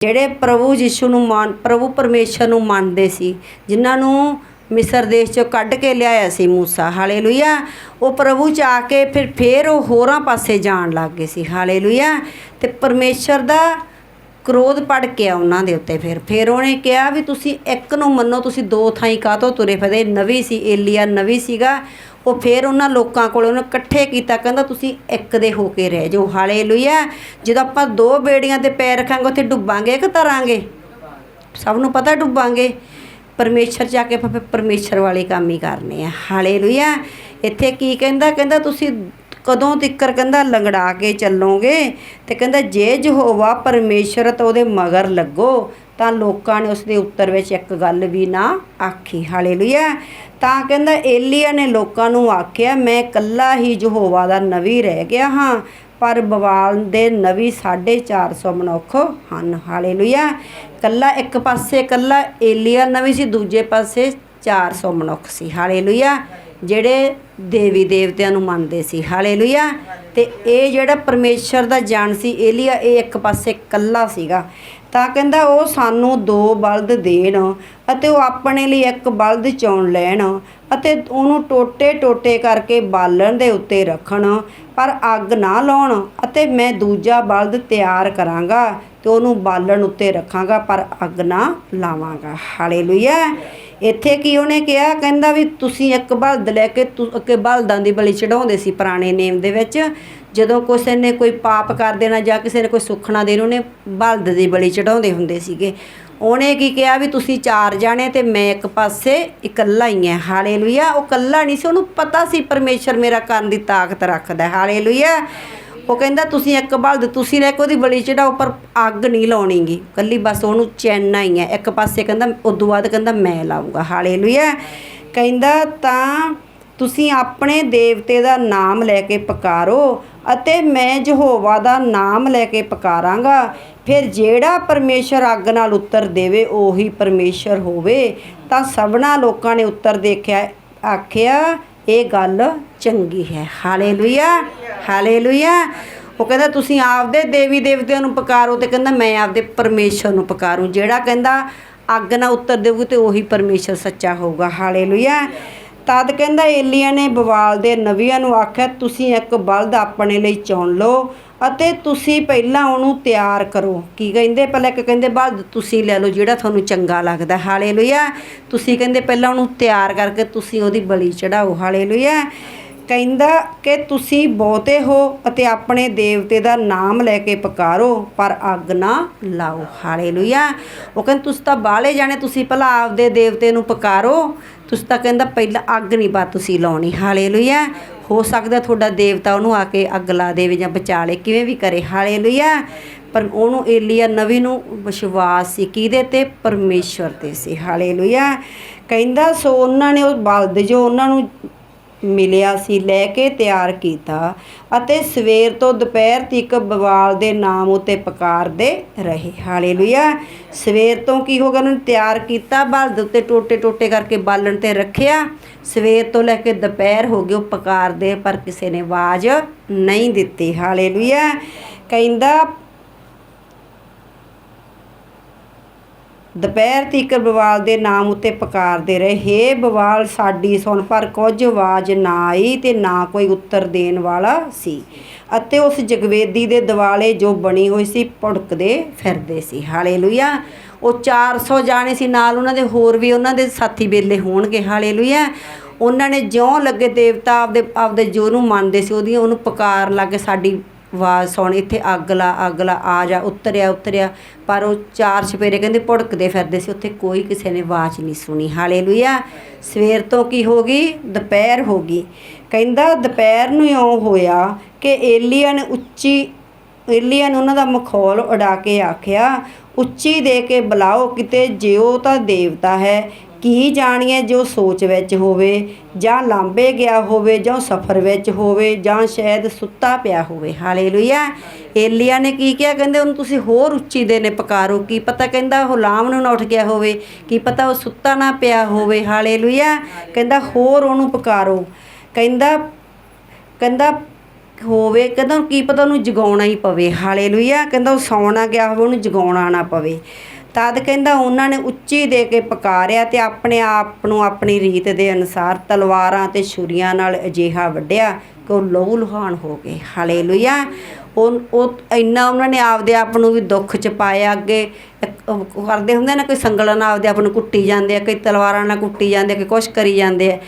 ਜਿਹੜੇ ਪ੍ਰਭੂ ਯਿਸੂ ਨੂੰ ਮੰਨ, ਪ੍ਰਭੂ ਪਰਮੇਸ਼ਰ ਨੂੰ ਮੰਨਦੇ ਸੀ, ਜਿਨ੍ਹਾਂ ਨੂੰ ਮਿਸਰ ਦੇਸ਼ ਚੋਂ ਕੱਢ ਕੇ ਲਿਆਇਆ ਸੀ ਮੂਸਾ। ਹਾਲੇਲੂਇਆ। ਉਹ ਪ੍ਰਭੂ ਚ ਆ ਕੇ ਫਿਰ ਫੇਰ ਉਹ ਹੋਰਾਂ ਪਾਸੇ ਜਾਣ ਲੱਗ ਗਏ ਸੀ। ਹਾਲੇਲੂਇਆ। ਤੇ ਪਰਮੇਸ਼ਰ ਦਾ ਕ੍ਰੋਧ ਪੜ ਕੇ ਆ ਉਹਨਾਂ ਦੇ ਉੱਤੇ ਫਿਰ। ਫਿਰ ਉਹਨੇ ਕਿਹਾ ਵੀ ਤੁਸੀਂ ਇੱਕ ਨੂੰ ਮੰਨੋ, ਤੁਸੀਂ ਦੋ ਥਾਈਂ ਕਾਹਤੋਂ ਤੁਰੇ ਫਿਰਦੇ? ਨਵੀਂ ਸੀ, ਏਲੀਆ ਨਵੀਂ ਸੀਗਾ। ਉਹ ਫਿਰ ਉਹਨਾਂ ਲੋਕਾਂ ਕੋਲ ਉਹਨੂੰ ਇਕੱਠੇ ਕੀਤਾ, ਕਹਿੰਦਾ ਤੁਸੀਂ ਇੱਕ ਦੇ ਹੋ ਕੇ ਰਹਿ ਜਾਓ, ਹਾਲੇਲੂਇਆ। ਜਦੋਂ ਆਪਾਂ ਦੋ ਬੇੜੀਆਂ ਤੇ ਪੈਰ ਰੱਖਾਂਗੇ, ਉੱਥੇ ਡੁੱਬਾਂਗੇ ਕਿ ਤਰਾਂਗੇ ਸਭ ਨੂੰ ਪਤਾ ਡੁੱਬਾਂਗੇ। ਪਰਮੇਸ਼ਰ ਜਾ ਕੇ ਫਿਰ ਪਰਮੇਸ਼ਰ ਵਾਲੇ ਕੰਮ ਹੀ ਕਰਨੇ ਆ, ਹਾਲੇਲੂਇਆ। ਇੱਥੇ ਕੀ ਕਹਿੰਦਾ ਕਹਿੰਦਾ ਤੁਸੀਂ ਕਦੋਂ ਤਿੱਕਰ ਕਹਿੰਦਾ ਲੰਗੜਾ ਕੇ ਚੱਲੋਗੇ? ਤੇ ਕਹਿੰਦਾ ਜੇ ਜਹੋਵਾ ਪਰਮੇਸ਼ਰ ਤਾਂ ਉਹਦੇ ਮਗਰ ਲੱਗੋ, ਤਾਂ ਲੋਕਾਂ ਨੇ ਉਸ ਦੇ ਉੱਤਰ ਵਿੱਚ ਇੱਕ ਗੱਲ ਵੀ ਨਾ ਆਖੀ। ਹਾਲੇਲੂਇਆ। ਤਾਂ ਕਹਿੰਦਾ ਏਲੀਆ ਨੇ ਲੋਕਾਂ ਨੂੰ ਆਖਿਆ, ਮੈਂ ਇਕੱਲਾ ਹੀ ਯਹੋਵਾ ਦਾ ਨਵੀ ਰਹਿ ਗਿਆ ਹਾਂ, ਪਰ ਬਵਾਲ ਦੇ ਨਵੀ 450 ਮਨੁੱਖ ਹਨ। ਹਾਲੇਲੂਇਆ। ਕੱਲਾ ਇੱਕ ਪਾਸੇ ਕੱਲਾ ਏਲੀਆ ਨਵੀ ਸੀ, ਦੂਜੇ ਪਾਸੇ 400 ਮਨੁੱਖ ਸੀ। ਹਾਲੇਲੂਇਆ। ਜਿਹੜੇ ਦੇਵੀ ਦੇਵਤਿਆਂ ਨੂੰ ਮੰਨਦੇ ਸੀ। ਹਾਲੇਲੂਇਆ। ਤੇ ਇਹ ਜਿਹੜਾ ਪਰਮੇਸ਼ਰ ਦਾ ਜਾਣ ਸੀ, ਏਲੀਆ, ਇਹ ਇੱਕ ਪਾਸੇ ਕੱਲਾ ਸੀਗਾ। ਤਾਂ ਕਹਿੰਦਾ ਉਹ ਸਾਨੂੰ ਦੋ ਬਲਦ ਦੇਣ ਅਤੇ ਉਹ ਆਪਣੇ ਲਈ ਇੱਕ ਬਲਦ ਚੁਣ ਲੈਣ ਅਤੇ ਉਹਨੂੰ ਟੋਟੇ ਟੋਟੇ ਕਰਕੇ ਬਾਲਣ ਦੇ ਉੱਤੇ ਰੱਖਣ, ਪਰ ਅੱਗ ਨਾ ਲਾਉਣ ਅਤੇ ਮੈਂ ਦੂਜਾ ਬਲਦ ਤਿਆਰ ਕਰਾਂਗਾ ਤੇ ਉਹਨੂੰ ਬਾਲਣ ਉੱਤੇ ਰੱਖਾਂਗਾ, ਪਰ ਅੱਗ ਨਾ ਲਾਵਾਂਗਾ। ਹਾਲੇਲੂਇਆ। ਇੱਥੇ ਕੀ ਉਹਨੇ ਕਿਹਾ? ਕਹਿੰਦਾ ਵੀ ਤੁਸੀਂ ਇੱਕ ਬਲਦ ਲੈ ਕੇ ਤੁ- ਬਲਦਾਂ ਦੀ ਬਲੀ ਚੜਾਉਂਦੇ ਸੀ ਪੁਰਾਣੇ ਨੇਮ ਦੇ ਵਿੱਚ। ਜਦੋਂ ਕਿਸੇ ਨੇ ਕੋਈ ਪਾਪ ਕਰ ਦੇਣਾ ਜਾਂ ਕਿਸੇ ਨੇ ਕੋਈ ਸੁੱਖਣਾ ਦੇਣਾ, ਉਹਨੇ ਬਲਦ ਦੀ ਬਲੀ ਚੜਾਉਂਦੇ ਹੁੰਦੇ ਸੀਗੇ। ਉਹਨੇ ਕੀ ਕਿਹਾ ਵੀ ਤੁਸੀਂ ਚਾਰ ਜਾਣੇ ਤੇ ਮੈਂ ਇੱਕ ਪਾਸੇ ਇਕੱਲਾ ਹੀ ਹਾਂ। ਹਾਲੇਲੂਇਆ। ਉਹ ਇਕੱਲਾ ਨਹੀਂ ਸੀ। ਉਹਨੂੰ ਪਤਾ ਸੀ ਪਰਮੇਸ਼ਰ ਮੇਰਾ ਕਰਨ ਦੀ ਤਾਕਤ ਰੱਖਦਾ ਹੈ। ਹਾਲੇਲੂਇਆ। ਉਹ ਕਹਿੰਦਾ, ਤੁਸੀਂ ਇੱਕ ਬਲਦ, ਤੁਸੀਂ ਲੈ ਕੇ ਉਹਦੀ ਬਲੀ ਚੜਾਓ, ਪਰ ਅੱਗ ਨਹੀਂ ਲਾਉਣੀਗੀ। ਕੱਲੀ ਬਸ ਉਹਨੂੰ ਚੈਨਾ ਹੀ ਹੈ। ਇੱਕ ਪਾਸੇ ਕਹਿੰਦਾ, ਉਦੋਂ ਬਾਅਦ ਕਹਿੰਦਾ, ਮੈਂ ਲਾਉਂਗਾ ਹਾਲੇਲੂਇਆ। ਕਹਿੰਦਾ, ਤਾਂ ਤੁਸੀਂ ਆਪਣੇ ਦੇਵਤੇ ਦਾ ਨਾਮ ਲੈ ਕੇ ਪੁਕਾਰੋ ਅਤੇ ਮੈਂ ਯਹੋਵਾ ਦਾ ਨਾਮ ਲੈ ਕੇ ਪੁਕਾਰਾਂਗਾ। ਫਿਰ ਜਿਹੜਾ ਪਰਮੇਸ਼ਰ ਅੱਗ ਨਾਲ ਉੱਤਰ ਦੇਵੇ, ਉਹੀ ਪਰਮੇਸ਼ਰ ਹੋਵੇ। ਤਾਂ ਸਭਨਾ ਲੋਕਾਂ ਨੇ ਉੱਤਰ ਦੇਖਿਆ, ਆਖਿਆ ਇਹ ਗੱਲ ਚੰਗੀ ਹੈ। Hallelujah hallelujah. ਉਹ ਕਹਿੰਦਾ, ਤੁਸੀਂ ਆਪਦੇ ਦੇਵੀ ਦੇਵਤਿਆਂ ਨੂੰ ਪੁਕਾਰੋ ਤੇ ਕਹਿੰਦਾ, ਮੈਂ ਆਪਦੇ ਪਰਮੇਸ਼ਰ ਨੂੰ ਪੁਕਾਰੂ। ਜਿਹੜਾ ਕਹਿੰਦਾ, ਅੱਗ ਨਾਲ ਉੱਤਰ ਦੇਊਗੀ ਤੇ ਉਹੀ ਪਰਮੇਸ਼ਰ ਸੱਚਾ ਹੋਊਗਾ। ਹਾਲੇਲੂਇਆ। ਤਦ ਕਹਿੰਦਾ ਏਲੀਆ ਨੇ ਬਵਾਲ ਦੇ ਨਵੀਆਂ ਨੂੰ ਆਖਿਆ, ਤੁਸੀਂ ਇੱਕ ਬਲਦ ਆਪਣੇ ਲਈ ਚੁਣ ਲਓ ਅਤੇ ਤੁਸੀਂ ਪਹਿਲਾਂ ਉਹਨੂੰ ਤਿਆਰ ਕਰੋ। ਕੀ ਕਹਿੰਦੇ? ਪਹਿਲਾਂ ਇੱਕ ਕਹਿੰਦੇ, ਬਲਦ ਤੁਸੀਂ ਲੈ ਲਓ ਜਿਹੜਾ ਤੁਹਾਨੂੰ ਚੰਗਾ ਲੱਗਦਾ। ਹਾਲੇਲੂਇਆ। ਤੁਸੀਂ ਕਹਿੰਦੇ, ਪਹਿਲਾਂ ਉਹਨੂੰ ਤਿਆਰ ਕਰਕੇ ਤੁਸੀਂ ਉਹਦੀ ਬਲੀ ਚੜਾਓ। ਹਾਲੇਲੂਇਆ। ਕਹਿੰਦਾ ਕਿ ਤੁਸੀਂ ਬਹੁਤੇ ਹੋ ਅਤੇ ਆਪਣੇ ਦੇਵਤੇ ਦਾ ਨਾਮ ਲੈ ਕੇ ਪੁਕਾਰੋ, ਪਰ ਅੱਗ ਨਾ ਲਾਓ। ਹਾਲੇਲੂਇਆ। ਉਹ ਕਹਿੰਦਾ, ਤੁਸੀਂ ਤਾਂ ਬਾਹਲੇ ਜਾਣੇ, ਤੁਸੀਂ ਭਲਾ ਆਪਦੇ ਦੇਵਤੇ ਨੂੰ ਪੁਕਾਰੋ। ਤੁਸੀਂ ਤਾਂ ਕਹਿੰਦਾ, ਪਹਿਲਾਂ ਅੱਗ ਨਹੀਂ ਬਾ ਤੁਸੀਂ ਲਾਉਣੀ। ਹਾਲੇਲੂਇਆ। ਹੋ ਸਕਦਾ ਤੁਹਾਡਾ ਦੇਵਤਾ ਉਹਨੂੰ ਆ ਕੇ ਅੱਗ ਲਾ ਦੇਵੇ ਜਾਂ ਬਚਾ ਲੇ, ਕਿਵੇਂ ਵੀ ਕਰੇ। ਹਾਲੇਲੂਇਆ। ਪਰ ਉਹਨੂੰ ਏਲੀਆ ਨਵੀ ਨੂੰ ਵਿਸ਼ਵਾਸ ਸੀ, ਕਿਹਦੇ ਤੇ? ਪਰਮੇਸ਼ਵਰ ਤੇ ਸੀ। ਹਾਲੇਲੂਇਆ। ਕਹਿੰਦਾ, ਸੋ ਉਹਨਾਂ ਨੇ ਉਹ ਬਲਦ ਜੋ ਉਹਨਾਂ ਨੂੰ ਮਿਲਿਆ ਸੀ, ਲੈ ਕੇ ਤਿਆਰ ਕੀਤਾ ਅਤੇ ਸਵੇਰ ਤੋਂ ਦੁਪਹਿਰ ਤੱਕ ਬਵਾਲ ਦੇ ਨਾਮ ਉਤੇ ਪਕਾਰਦੇ ਰਹੇ। ਹਾਲੇਲੂਇਆ। ਸਵੇਰ ਤੋਂ ਕੀ ਹੋ ਗਿਆ? ਉਹਨਾਂ ਨੇ ਤਿਆਰ ਕੀਤਾ, ਬਲਦ ਉੱਤੇ ਟੋਟੇ ਟੋਟੇ ਕਰਕੇ ਬਾਲਣ ਤੇ ਰੱਖਿਆ। ਸਵੇਰ ਤੋਂ ਲੈ ਕੇ ਦੁਪਹਿਰ ਹੋ ਗਈ ਉਹ ਪਕਾਰਦੇ ਪਰ ਕਿਸੇ ਨੇ ਆਵਾਜ਼ ਨਹੀਂ ਦਿੱਤੀ। ਹਾਲੇਲੂਇਆ। ਕਹਿੰਦਾ ਦੁਪਹਿਰ ਤੀਕਰ ਬਵਾਲ ਦੇ ਨਾਮ ਉੱਤੇ ਪੁਕਾਰਦੇ ਰਹੇ। ਹੇ ਬਵਾਲ, ਸਾਡੀ ਸੁਣ ਪਰ ਕੁਝ ਆਵਾਜ਼ ਨਾ ਆਈ ਤੇ ਨਾ ਕੋਈ ਉੱਤਰ ਦੇਣ ਵਾਲਾ ਸੀ। ਅਤੇ ਉਸ ਜਗਵੇਦੀ ਦੇ ਦਿਵਾਲੇ ਜੋ ਬਣੀ ਹੋਈ ਸੀ, ਭੁੜਕਦੇ ਫਿਰਦੇ ਸੀ। ਹਾਲੇਲੂਇਆ। ਉਹ 400 ਜਾਣੇ ਸੀ ਨਾਲ, ਉਹਨਾਂ ਦੇ ਹੋਰ ਵੀ ਉਹਨਾਂ ਦੇ ਸਾਥੀ ਬੇਲੇ ਹੋਣਗੇ। ਹਾਲੇਲੂਇਆ। ਉਹਨਾਂ ਨੇ ਜਿਉਂ ਲੱਗੇ ਦੇਵਤਾ ਆਪਦੇ ਆਪਦੇ ਜੋ ਨੂੰ ਮੰਨਦੇ ਸੀ, ਉਹਦੀਆਂ ਉਹਨੂੰ ਪੁਕਾਰ ਲੱਗੇ ਸਾਡੀ ਆਵਾਜ਼ ਸੁਣ, ਇੱਥੇ ਅੱਗ ਲਾ ਅੱਗ ਲਾ, ਆ ਜਾ, ਉਤਰਿਆ ਉਤਰਿਆ। ਪਰ ਉਹ ਚਾਰ ਛਪੇਰੇ ਕਹਿੰਦੇ ਭੁੜਕਦੇ ਫਿਰਦੇ ਸੀ, ਉੱਥੇ ਕੋਈ ਕਿਸੇ ਨੇ ਆਵਾਜ਼ ਨਹੀਂ ਸੁਣੀ। ਹਾਲੇਲੂਇਆ। ਸਵੇਰ ਤੋਂ ਕੀ ਹੋ ਗਈ? ਦੁਪਹਿਰ ਹੋ ਗਈ। ਕਹਿੰਦਾ ਦੁਪਹਿਰ ਨੂੰ ਇਉਂ ਹੋਇਆ ਕਿ ਏਲੀਆ ਨੇ ਉੱਚੀ ਏਲੀਆ ਨੇ ਉਹਨਾਂ ਦਾ ਮਖੌਲ ਉਡਾ ਕੇ ਆਖਿਆ, ਉੱਚੀ ਦੇ ਕੇ ਬੁਲਾਓ, ਕਿਤੇ ਜਿਉ ਤਾਂ ਦੇਵਤਾ ਹੈ। ਕੀ ਜਾਣੀਏ ਜੋ ਸੋਚ ਵਿੱਚ ਹੋਵੇ, ਜਾਂ ਲਾਂਬੇ ਗਿਆ ਹੋਵੇ, ਜਾਂ ਸਫਰ ਵਿੱਚ ਹੋਵੇ, ਜਾਂ ਸ਼ਾਇਦ ਸੁੱਤਾ ਪਿਆ ਹੋਵੇ। ਹਾਲੇਲੂਇਆ। ਏਲੀਆ ਨੇ ਕੀ ਕਿਹਾ? ਕਹਿੰਦੇ ਉਹਨੂੰ ਤੁਸੀਂ ਹੋਰ ਉੱਚੀ ਦੇ ਨੇ ਪਕਾਰੋ। ਕੀ ਪਤਾ ਕਹਿੰਦਾ ਉਹ ਲਾਮ ਨੂੰ ਨਾ ਉੱਠ ਗਿਆ ਹੋਵੇ, ਕੀ ਪਤਾ ਉਹ ਸੁੱਤਾ ਨਾ ਪਿਆ ਹੋਵੇ। ਹਾਲੇਲੂਇਆ। ਕਹਿੰਦਾ ਹੋਰ ਉਹਨੂੰ ਪਕਾਰੋ। ਕਹਿੰਦਾ ਕਹਿੰਦਾ ਹੋਵੇ, ਕਹਿੰਦਾ ਕੀ ਪਤਾ ਉਹਨੂੰ ਜਗਾਉਣਾ ਹੀ ਪਵੇ। ਹਾਲੇਲੂਇਆ। ਕਹਿੰਦਾ ਉਹ ਸੌਣਾ ਗਿਆ ਹੋਵੇ, ਉਹਨੂੰ ਜਗਾਉਣਾ ਨਾ ਪਵੇ। ਤਦ ਕਹਿੰਦਾ ਉਹਨਾਂ ਨੇ ਉੱਚੀ ਦੇ ਕੇ ਪਕਾਰਿਆ ਤੇ ਆਪਣੇ ਆਪ ਨੂੰ ਆਪਣੀ ਰੀਤ ਦੇ ਅਨੁਸਾਰ ਤਲਵਾਰਾਂ ਤੇ ਛੁਰੀਆਂ ਨਾਲ ਅਜਿਹਾ ਵੱਢਿਆ ਕਿ ਉਹ ਲਹੂ ਲੁਹਾਨ ਹੋ ਗਏ। ਹਾਲੇਲੂਇਆ। ਉਹ ਉਹ ਇੰਨਾ ਉਹਨਾਂ ਨੇ ਆਪਦੇ ਆਪ ਨੂੰ ਵੀ ਦੁੱਖ ਚ ਪਾਇਆ ਅੱਗੇ। ਕਰਦੇ ਹੁੰਦੇ ਨਾ, ਕੋਈ ਸੰਗਲਾਂ ਨਾਲ ਆਪਦੇ ਆਪ ਨੂੰ ਕੁੱਟੀ ਜਾਂਦੇ ਆ, ਕੋਈ ਤਲਵਾਰਾਂ ਨਾਲ ਕੁੱਟੀ ਜਾਂਦੇ ਆ, ਕੋਈ ਕੁਛ ਕਰੀ ਜਾਂਦੇ ਆ।